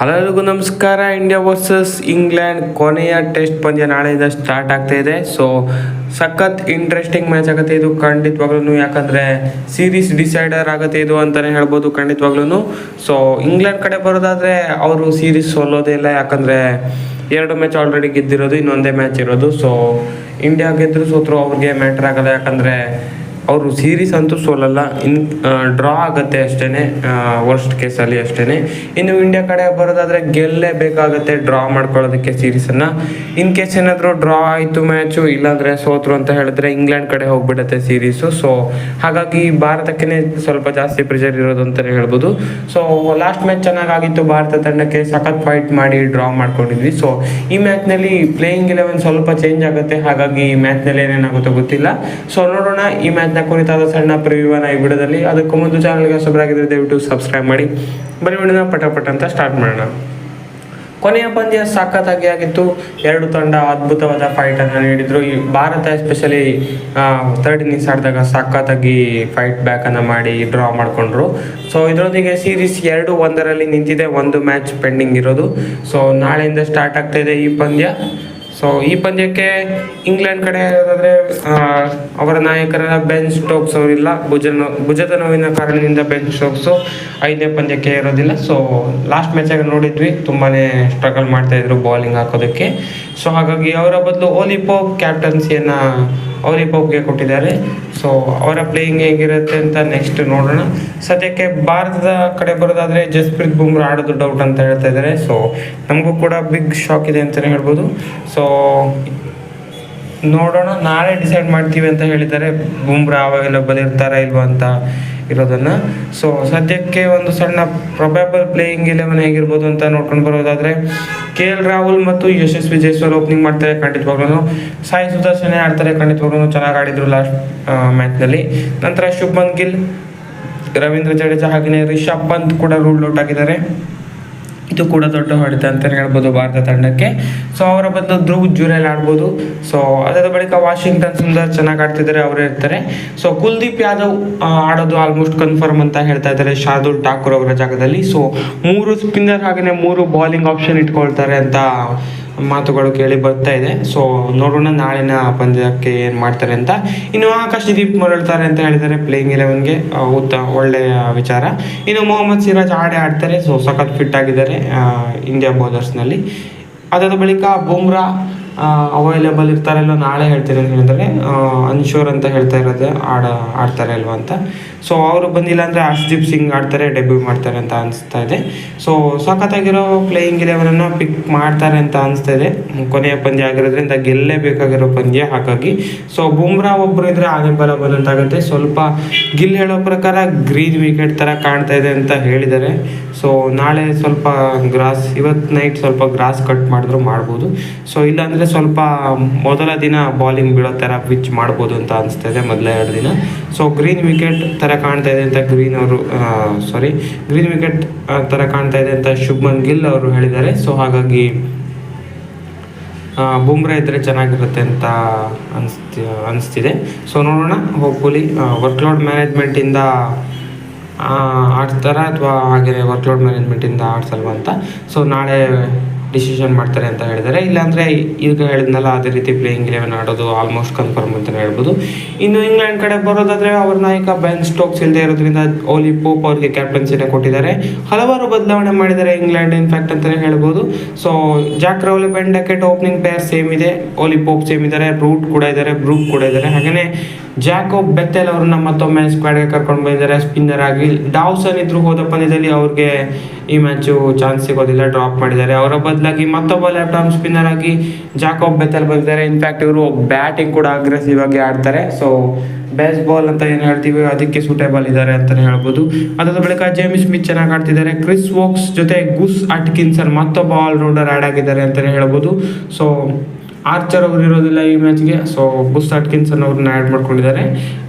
ಹಲರಿಗೂ ನಮಸ್ಕಾರ, India versus England ಕೊನೆಯ test ಪಂದ್ಯ ನಾಳೆಯಿಂದ ಸ್ಟಾರ್ಟ್ ಆಗ್ತಾ ಇದೆ. ಸೊ ಸಖತ್ ಇಂಟ್ರೆಸ್ಟಿಂಗ್ ಮ್ಯಾಚ್ ಆಗುತ್ತೆ ಇದು ಖಂಡಿತವಾಗ್ಲೂ ಯಾಕಂದರೆ ಸೀರೀಸ್ ಡಿಸೈಡರ್ ಆಗುತ್ತೆ ಇದು ಅಂತಲೇ ಹೇಳ್ಬೋದು ಖಂಡಿತವಾಗ್ಲೂ ಸೊ ಇಂಗ್ಲೆಂಡ್ ಕಡೆ ಬರೋದಾದರೆ ಅವರು ಸೀರೀಸ್ ಸೋಲೋದೇ ಇಲ್ಲ. ಯಾಕಂದರೆ ಎರಡು ಮ್ಯಾಚ್ ಆಲ್ರೆಡಿ ಗೆದ್ದಿರೋದು, ಇನ್ನೊಂದೇ ಮ್ಯಾಚ್ ಇರೋದು. ಸೊ ಇಂಡಿಯಾ ಗೆದ್ದರು ಸೋತರು ಅವ್ರಿಗೆ ಮ್ಯಾಟ್ರ್ ಆಗಲ್ಲ. ಯಾಕಂದರೆ ಅವರು ಸೀರೀಸ್ ಅಂತೂ ಸೋಲಲ್ಲ. ಇನ್ ಡ್ರಾ ಆಗುತ್ತೆ ಅಷ್ಟೇ ವರ್ಸ್ಟ್ ಕೇಸಲ್ಲಿ ಅಷ್ಟೇ ಇನ್ನು ಇಂಡಿಯಾ ಕಡೆ ಬರೋದಾದರೆ ಗೆಲ್ಲೇಬೇಕಾಗತ್ತೆ ಡ್ರಾ ಮಾಡ್ಕೊಳ್ಳೋದಕ್ಕೆ ಸೀರೀಸನ್ನು ಇನ್ ಕೇಸ್ ಏನಾದರೂ ಡ್ರಾ ಆಯಿತು ಮ್ಯಾಚು ಇಲ್ಲಾಂದರೆ ಸೋತರು ಅಂತ ಹೇಳಿದ್ರೆ ಇಂಗ್ಲೆಂಡ್ ಕಡೆ ಹೋಗ್ಬಿಡತ್ತೆ ಸೀರೀಸು ಸೊ ಹಾಗಾಗಿ ಭಾರತಕ್ಕೆ ಸ್ವಲ್ಪ ಜಾಸ್ತಿ ಪ್ರೆಷರ್ ಇರೋದು ಅಂತಲೇ ಹೇಳ್ಬೋದು. ಸೊ ಲಾಸ್ಟ್ ಮ್ಯಾಚ್ ಚೆನ್ನಾಗಾಗಿತ್ತು, ಭಾರತ ತಂಡಕ್ಕೆ ಸಖತ್ ಫೈಟ್ ಮಾಡಿ ಡ್ರಾ ಮಾಡ್ಕೊಂಡಿದ್ವಿ. ಸೊ ಈ ಮ್ಯಾಚ್ನಲ್ಲಿ ಪ್ಲೇಯಿಂಗ್ ಇಲೆವೆನ್ ಸ್ವಲ್ಪ ಚೇಂಜ್ ಆಗುತ್ತೆ. ಹಾಗಾಗಿ ಈ ಮ್ಯಾಚ್ನಲ್ಲಿ ಏನೇನಾಗುತ್ತೋ ಗೊತ್ತಿಲ್ಲ. ಸೊ ನೋಡೋಣ ಈ ಮ್ಯಾಚ್ನ ಕುರಿತಾದ ಸಣ್ಣ ಪ್ರಿವ್ಯೂವನ್ನ ಈ ವಿಡಿಯೋದಲ್ಲಿ ಅದಕ್ಕೂ ಮುಂದೆ ಚಾನಲ್ಗೆ ಹೊಸಬರಾಗಿದ್ದರೆ ದಯವಿಟ್ಟು ಸಬ್ಸ್ಕ್ರೈಬ್ ಮಾಡಿ. ಬರೀ ವಿಡಿಯೋನ ಪಟ ಅಂತ ಸ್ಟಾರ್ಟ್ ಮಾಡೋಣ. ಕೊನೆಯ ಪಂದ್ಯ ಸಖತ್ತಾಗಿ ಆಗಿತ್ತು. ಎರಡು ತಂಡ ಅದ್ಭುತವಾದ ಫೈಟನ್ನು ನೀಡಿದ್ರು. ಈ ಭಾರತ ಎಸ್ಪೆಷಲಿ ಥರ್ಡ್ ಇನ್ನಿಂಗ್ಸ್ ಆಡಿದಾಗ ಸಖತ್ತಾಗಿ ಫೈಟ್ ಬ್ಯಾಕನ್ನು ಮಾಡಿ ಡ್ರಾ ಮಾಡಿಕೊಂಡ್ರು. ಸೊ ಇದರೊಂದಿಗೆ ಸೀರೀಸ್ ಎರಡು ಒಂದರಲ್ಲಿ ನಿಂತಿದೆ. ಒಂದು ಮ್ಯಾಚ್ ಪೆಂಡಿಂಗ್ ಇರೋದು. ಸೊ ನಾಳೆಯಿಂದ ಸ್ಟಾರ್ಟ್ ಆಗ್ತಾ ಇದೆ ಈ ಪಂದ್ಯ. ಸೊ ಈ ಪಂದ್ಯಕ್ಕೆ ಇಂಗ್ಲೆಂಡ್ ಕಡೆ ಇರೋದಾದ್ರೆ ಅವರ ನಾಯಕರಾದ ಬೆನ್ ಸ್ಟೋಕ್ಸ್ ಅವರಿಲ್ಲ. ಭುಜ ಭುಜದ ನೋವಿನ ಕಾರಣದಿಂದ ಬೆನ್ ಸ್ಟೋಕ್ಸು ಐದನೇ ಪಂದ್ಯಕ್ಕೆ ಇರೋದಿಲ್ಲ. ಸೊ ಲಾಸ್ಟ್ ಮ್ಯಾಚಾಗ ನೋಡಿದ್ವಿ. ತುಂಬಾನೇ ಸ್ಟ್ರಗಲ್ ಮಾಡ್ತಾ ಇದ್ರು ಬೌಲಿಂಗ್ ಹಾಕೋದಕ್ಕೆ. ಸೊ ಹಾಗಾಗಿ ಅವರ ಬದಲು ಓಲಿಪೋ ಕ್ಯಾಪ್ಟನ್ಸಿಯನ್ನು ಓಲಿಪೋಪ್ಗೆ ಕೊಟ್ಟಿದ್ದಾರೆ. ಸೊ ಅವರ ಪ್ಲೇಯಿಂಗ್ ಹೇಗಿರುತ್ತೆ ಅಂತ ನೆಕ್ಸ್ಟ್ ನೋಡೋಣ. ಸದ್ಯಕ್ಕೆ ಭಾರತದ ಕಡೆ ಬರೋದಾದರೆ ಜಸ್ಪ್ರೀತ್ ಬುಮ್ರಾ ಆಡೋದು ಡೌಟ್ ಅಂತ ಹೇಳ್ತಾ ಇದ್ದಾರೆ. ಸೊ ನಮಗೂ ಕೂಡ ಬಿಗ್ ಶಾಕ್ ಇದೆ ಅಂತಲೇ ಹೇಳ್ಬೋದು. ಸೊ ನೋಡೋಣ. ನಾಳೆ ಡಿಸೈಡ್ ಮಾಡ್ತೀವಿ ಅಂತ ಹೇಳಿದ್ದಾರೆ. ಬುಮ್ರಾ ಅವಾಗೆಲ್ಲ ಇರ್ತಾರಾ ಇಲ್ವಾ ಅಂತ. ಇರೋದನ್ನ. ಸೊ ಸದ್ಯಕ್ಕೆ ಒಂದು ಸಣ್ಣ ಪ್ರೊಬ್ಯಾಬಲ್ ಪ್ಲೇಯಿಂಗ್ ಇಲೆವೆನ್ ಹೇಗಿರ್ಬೋದು ಅಂತ ನೋಡ್ಕೊಂಡು ಬರೋದಾದ್ರೆ ಕೆ ಎಲ್ ರಾಹುಲ್ ಮತ್ತು ಯಶಸ್ವಿ ಜೈಸ್ವಾಲ್ ಓಪನಿಂಗ್ ಮಾಡ್ತಾರೆ ಖಂಡಿತವಾಗ್ಲೂ ಸಾಯಿ ಸುದರ್ಶನೇ ಆಡ್ತಾರೆ ಖಂಡಿತವಾಗ್ಲೂ ಚೆನ್ನಾಗಿ ಆಡಿದ್ರು ಲಾಸ್ಟ್ ಮ್ಯಾಚ್ನಲ್ಲಿ ನಂತರ ಶುಭ್ಮನ್ ಗಿಲ್, ರವೀಂದ್ರ ಜಡೇಜಾ ಹಾಗೆಯೇ ರಿಷಬ್ ಪಂತ್ ಕೂಡ ರೂಲ್ ಔಟ್ ಆಗಿದ್ದಾರೆ. ಇದು ಕೂಡ ದೊಡ್ಡ ಹೊಡೆತ ಅಂತಲೇ ಹೇಳ್ಬೋದು ಭಾರತ ತಂಡಕ್ಕೆ. ಸೊ ಅವರ ಬಂದು ಧ್ರುವ್ ಜುರೇಲ್ ಆಡ್ಬೋದು. ಸೊ ಅದಾದ ಬಳಿಕ ವಾಷಿಂಗ್ಟನ್ ಸುಂದರ್ ಚೆನ್ನಾಗಿ ಆಡ್ತಿದ್ದಾರೆ, ಅವರೇ ಇರ್ತಾರೆ. ಸೊ ಕುಲ್ದೀಪ್ ಯಾದವ್ ಆಡೋದು ಆಲ್ಮೋಸ್ಟ್ ಕನ್ಫರ್ಮ್ ಅಂತ ಹೇಳ್ತಾ ಇದ್ದಾರೆ ಶಾರ್ದುಲ್ ಠಾಕೂರ್ ಅವರ ಜಾಗದಲ್ಲಿ. ಸೊ ಮೂರು ಸ್ಪಿನ್ನರ್ ಹಾಗೆಯೇ ಮೂರು ಬೌಲಿಂಗ್ ಆಪ್ಷನ್ ಇಟ್ಕೊಳ್ತಾರೆ ಅಂತ ಮಾತುಗಳು ಕೇಳಿ ಬರ್ತಾ ಇದೆ. ಸೊ ನೋಡೋಣ ನಾಳಿನ ಪಂದ್ಯಕ್ಕೆ ಏನು ಮಾಡ್ತಾರೆ ಅಂತ. ಇನ್ನು ಆಕಾಶ್ ದೀಪ್ ಮರಳ್ತಾರೆ ಅಂತ ಹೇಳಿದ್ದಾರೆ ಪ್ಲೇಯಿಂಗ್ ಇಲೆವೆನ್ಗೆ ಉತ್ತ ಒಳ್ಳೆಯ ವಿಚಾರ. ಇನ್ನು ಮೊಹಮ್ಮದ್ ಸಿರಾಜ್ ಆಡೇ ಆಡ್ತಾರೆ ಸೊ ಸಖತ್ ಫಿಟ್ ಆಗಿದ್ದಾರೆ ಇಂಡಿಯಾ ಬೌಲರ್ಸ್ನಲ್ಲಿ ಅದಾದ ಬಳಿಕ ಬುಮ್ರಾ ಅವೈಲೇಬಲ್ ಇರ್ತಾರೆ ಇಲ್ವ ನಾಳೆ ಹೇಳ್ತೀರಿ ಹೇಳಿದರೆ ಅನ್ಶೂರ್ ಅಂತ ಹೇಳ್ತಾ ಇರೋದು ಆಡ, ಆಡ್ತಾರೆ ಅಲ್ವಾ ಅಂತ. ಸೊ ಅವರು ಬಂದಿಲ್ಲ ಅಂದರೆ ಹರ್ಷ್ದೀಪ್ ಸಿಂಗ್ ಆಡ್ತಾರೆ ಡೆಬ್ಯೂ ಮಾಡ್ತಾರೆ ಅಂತ ಅನಿಸ್ತಾ ಇದೆ. ಸೊ ಸಖತ್ತಾಗಿರೋ ಪ್ಲೇಯಿಂಗ್ ಇಲೆವನನ್ನು ಪಿಕ್ ಮಾಡ್ತಾರೆ ಅಂತ ಅನಿಸ್ತಾ ಇದೆ. ಕೊನೆಯ ಪಂದ್ಯ ಆಗಿರೋದ್ರಿಂದ ಗೆಲ್ಲೇಬೇಕಾಗಿರೋ ಪಂದ್ಯ ಹಾಗಾಗಿ. ಸೊ ಬುಮ್ರಾ ಒಬ್ಬರು ಇದ್ರೆ ಆನೆ ಬಲ ಬಂದಂತಾಗುತ್ತೆ ಸ್ವಲ್ಪ ಗಿಲ್ ಹೇಳೋ ಪ್ರಕಾರ ಗ್ರೀನ್ ವಿಕೆಟ್ ಥರ ಕಾಣ್ತಾ ಇದೆ ಅಂತ ಹೇಳಿದ್ದಾರೆ. ಸೊ ನಾಳೆ ಸ್ವಲ್ಪ ಗ್ರಾಸ್ ಇವತ್ತು ನೈಟ್ ಸ್ವಲ್ಪ ಗ್ರಾಸ್ ಕಟ್ ಮಾಡಿದ್ರು ಮಾಡ್ಬೋದು. ಸೊ ಇಲ್ಲಾಂದರೆ ಸ್ವಲ್ಪ ಮೊದಲ ದಿನ ಬಾಲಿಂಗ್ ಬೀಳೋ ಥರ ಪಿಚ್ ಮಾಡ್ಬೋದು ಅಂತ ಅನಿಸ್ತಾ ಇದೆ ಮೊದಲ ಎರಡು ದಿನ. ಸೊ ಗ್ರೀನ್ ವಿಕೆಟ್ ಥರ ಕಾಣ್ತಾ ಇದೆ ಅಂತ ಗ್ರೀನ್ ಅವರು ಸಾರಿ ಗ್ರೀನ್ ವಿಕೆಟ್ ಥರ ಕಾಣ್ತಾ ಇದೆ ಅಂತ ಶುಭ್ಮನ್ ಗಿಲ್ ಅವರು ಹೇಳಿದ್ದಾರೆ. ಸೊ ಹಾಗಾಗಿ ಬುಮ್ರಾ ಇದ್ದರೆ ಚೆನ್ನಾಗಿರುತ್ತೆ ಅಂತ ಅನಿಸ್ತಿ, ಅನಿಸ್ತಿದೆ. ಸೊ ನೋಡೋಣ ಹೋಪ್ಫುಲಿ ವರ್ಕ್ಲೋಡ್ ಮ್ಯಾನೇಜ್ಮೆಂಟಿಂದ ಆಡ್ತಾರಾ ಅಥವಾ ಹಾಗೆ ವರ್ಕ್ಲೋಡ್ ಮ್ಯಾನೇಜ್ಮೆಂಟಿಂದ ಆಡ್ಸಲ್ವ ಅಂತ. ಸೊ ನಾಳೆ ಡಿಸಿಷನ್ ಮಾಡ್ತಾರೆ ಅಂತ ಹೇಳಿದರೆ ಇಲ್ಲಾಂದರೆ ಈಗ ಹೇಳಿದ್ನಲ್ಲ, ಅದೇ ರೀತಿ ಪ್ಲೇಯಿಂಗ್ ಇಲೆವೆನ್ ಆಡೋದು ಆಲ್ಮೋಸ್ಟ್ ಕನ್ಫರ್ಮ್ ಅಂತಲೇ ಹೇಳ್ಬೋದು. ಇನ್ನು ಇಂಗ್ಲೆಂಡ್ ಕಡೆ ಬರೋದಾದರೆ ಅವ್ರ ನಾಯಕ ಬೆನ್ ಸ್ಟೋಕ್ಸ್ ಇಲ್ಲದೆ ಇರೋದ್ರಿಂದ ಓಲಿ ಪೋಪ್ ಅವರಿಗೆ ಕ್ಯಾಪ್ಟನ್ಸಿನ ಕೊಟ್ಟಿದ್ದಾರೆ. ಹಲವಾರು ಬದಲಾವಣೆ ಮಾಡಿದ್ದಾರೆ ಇಂಗ್ಲೆಂಡ್ ಇನ್ಫ್ಯಾಕ್ಟ್ ಅಂತಲೇ ಹೇಳ್ಬೋದು. So Zak Crawley Ben Duckett opening player same ಇದೆ. ಓಲಿ ಪೋಪ್ ಸೇಮ್ ಇದ್ದಾರೆ. ರೂಟ್ ಕೂಡ ಇದ್ದಾರೆ ಬ್ರೂಕ್ ಕೂಡ ಇದ್ದಾರೆ. ಹಾಗೆಯೇ ಜಾಕೋಬ್ ಬೆತ್ತೆಲ್ ಅವ್ರನ್ನ ಮತ್ತೊಮ್ಮೆ ಸ್ಕ್ವಾಡ್ಗೆ ಕರ್ಕೊಂಡು ಬಂದಿದ್ದಾರೆ. ಸ್ಪಿನ್ನರ್ ಆಗಿ ಡಾವ್ಸನ್ ಇದ್ರು ಹೋದ ಪಂದ್ಯದಲ್ಲಿ ಅವ್ರಿಗೆ ಈ ಮ್ಯಾಚು ಚಾನ್ಸ್ ಸಿಗೋದಿಲ್ಲ ಡ್ರಾಪ್ ಮಾಡಿದ್ದಾರೆ. ಅವರ ಬದಲಾಗಿ ಮತ್ತೊಬ್ಬ ಲೆಫ್ಟ್ ಆರ್ಮ್ ಸ್ಪಿನ್ನರ್ ಆಗಿ ಜಾಕೋಬ್ ಬೆತ್ತಲ್ ಬಂದಿದ್ದಾರೆ. ಇನ್ಫ್ಯಾಕ್ಟ್ ಇವರು ಬ್ಯಾಟಿಂಗ್ ಕೂಡ ಅಗ್ರೆಸಿವ್ ಆಗಿ ಆಡ್ತಾರೆ. ಸೊ ಬೇಸ್ ಬಾಲ್ ಅಂತ ಏನು ಹೇಳ್ತೀವಿ, ಅದಕ್ಕೆ ಸೂಟೇಬಲ್ ಇದ್ದಾರೆ ಅಂತಲೇ ಹೇಳ್ಬೋದು. ಅದಾದ ಬಳಿಕ ಜೇಮ್ಸ್ ಸ್ಮಿತ್ ಚೆನ್ನಾಗಿ ಆಡ್ತಿದ್ದಾರೆ. ಕ್ರಿಸ್ ವೋಕ್ಸ್ ಜೊತೆ ಗುಸ್ ಅಟ್ಕಿನ್ಸನ್ ಮತ್ತೊಬ್ಬ ಆಲ್ರೌಂಡರ್ ಆಡ್ ಆಗಿದ್ದಾರೆ ಅಂತಲೇ ಹೇಳ್ಬೋದು. ಸೊ ಆರ್ಚರ್ ಅವರು ಇರೋದಿಲ್ಲ ಈ ಮ್ಯಾಚ್ಗೆ ಸೊ ಬುಸ್ ಅಟ್ಕಿನ್ಸನ್ ಅವ್ರನ್ನ ಆ್ಯಡ್ ಮಾಡ್ಕೊಂಡಿದ್ದಾರೆ.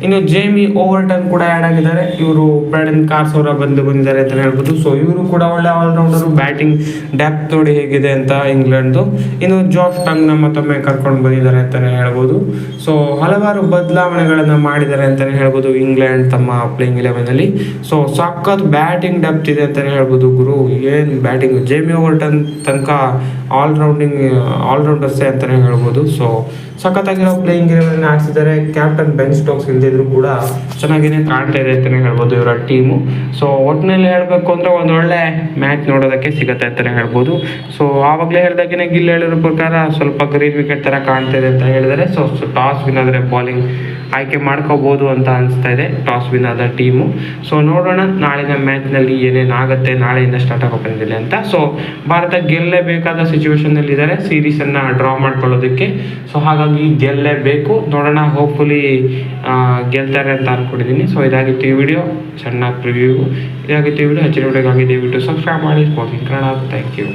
ಇನ್ನು ಜೇಮಿ ಓವರ್ಟನ್ ಕೂಡ ಆ್ಯಡ್ ಆಗಿದ್ದಾರೆ. ಇವರು ಬ್ರಾಡನ್ ಕಾರ್ಸ್ ಅವರ ಬಂದು ಬಂದಿದ್ದಾರೆ ಅಂತ ಹೇಳ್ಬೋದು. ಸೊ ಇವರು ಕೂಡ ಒಳ್ಳೆ ಆಲ್ರೌಂಡರು ಬ್ಯಾಟಿಂಗ್ ಡೆಪ್ತ್ ನೋಡಿ ಹೇಗಿದೆ ಅಂತ ಇಂಗ್ಲೆಂಡ್ದು. ಇನ್ನು ಜಾಫ್ ನಮ್ಮ ಮತ್ತೊಮ್ಮೆ ಕರ್ಕೊಂಡು ಬಂದಿದ್ದಾರೆ ಅಂತಲೇ ಹೇಳ್ಬೋದು. ಸೊ ಹಲವಾರು ಬದಲಾವಣೆಗಳನ್ನು ಮಾಡಿದ್ದಾರೆ ಅಂತಲೇ ಹೇಳ್ಬೋದು ಇಂಗ್ಲೆಂಡ್ ತಮ್ಮ ಪ್ಲೇಯಿಂಗ್ ಇಲೆವೆನಲ್ಲಿ ಸೊ ಸಖತ್ ಬ್ಯಾಟಿಂಗ್ ಡೆಪ್ತ್ ಇದೆ ಅಂತಲೇ ಹೇಳ್ಬೋದು ಗುರು. ಏನು ಬ್ಯಾಟಿಂಗ್ ಜೇಮಿ ಓವರ್ಟನ್ ತನಕ ಆಲ್ರೌಂಡಿಂಗ್ ಆಲ್ರೌಂಡರ್ಸೇ ಅಂತಲೇ ಹೇಳ್ಬೋದು. ಸೊ ಸಖತ್ತಾಗಿರೋ ಪ್ಲೇಯಿಂಗ್ ಇಲೆವೆನ್ ಆಡಿಸಿದ್ದಾರೆ. ಕ್ಯಾಪ್ಟನ್ ಬೆನ್ ಸ್ಟೋಕ್ಸ್ ಇಲ್ದಿದ್ರು ಕೂಡ ಚೆನ್ನಾಗೇನೆ ಕಾಣ್ತಾ ಇದೆ ಅಂತಲೇ ಹೇಳ್ಬೋದು ಇವರ ಟೀಮು ಸೊ ಒಟ್ಟಿನಲ್ಲಿ ಹೇಳಬೇಕು ಅಂದರೆ ಒಂದು ಒಳ್ಳೆ ಮ್ಯಾಚ್ ನೋಡೋದಕ್ಕೆ ಸಿಗುತ್ತೆ ಅಂತಲೇ ಹೇಳ್ಬೋದು. ಸೊ ಆವಾಗಲೇ ಹೇಳ್ದಾಗಿನೇ ಗಿಲ್ ಹೇಳಿರೋ ಪ್ರಕಾರ ಸ್ವಲ್ಪ ಗ್ರೀನ್ ವಿಕೆಟ್ ಥರ ಕಾಣ್ತಾ ಇದೆ ಅಂತ ಹೇಳಿದರೆ ಸೊ ಟಾಸ್ ವಿನ್ ಆದರೆ ಬಾಲಿಂಗ್ ಆಯ್ಕೆ ಮಾಡ್ಕೋಬೋದು ಅಂತ ಅನಿಸ್ತಾ ಇದೆ ಟಾಸ್ ವಿನ್ ಆದ ಟೀಮು ಸೊ ನೋಡೋಣ ನಾಳಿನ ಮ್ಯಾಚ್ನಲ್ಲಿ ಏನೇನು ಆಗುತ್ತೆ, ನಾಳೆಯಿಂದ ಸ್ಟಾರ್ಟ್ ಆಗೋ ಬಂದಿಲ್ಲ ಅಂತ. ಸೊ ಭಾರತ ಗೆಲ್ಲಲೇಬೇಕಾದ ಸಿಚುವೇಶನಲ್ಲಿ ಇದ್ದಾರೆ ಸೀರೀಸನ್ನು ಡ್ರಾ ಮಾಡ್ಕೊಳ್ಳೋದಕ್ಕೆ ಸೊ ಹಾಗಾಗಿ ಗೆಲ್ಲಲೇಬೇಕು. ನೋಡೋಣ ಹೋಪ್ಫುಲಿ ಗೆಲ್ತಾರೆ ಅಂತ ಅಂದ್ಕೊಂಡಿದ್ದೀನಿ ಸೊ ಇದಾಗಿತ್ತು ಈ ವಿಡಿಯೋ ಸಣ್ಣ ಪ್ರಿವ್ಯೂ ಇದಾಗಿತ್ತು ಈ ವಿಡಿಯೋ ಹೆಚ್ಚಿನ ವಿಡಿಯೋಗಾಗಿ ದಯವಿಟ್ಟು ಸಬ್ಸ್ಕ್ರೈಬ್ ಮಾಡಿ. Sporting Kannada thank you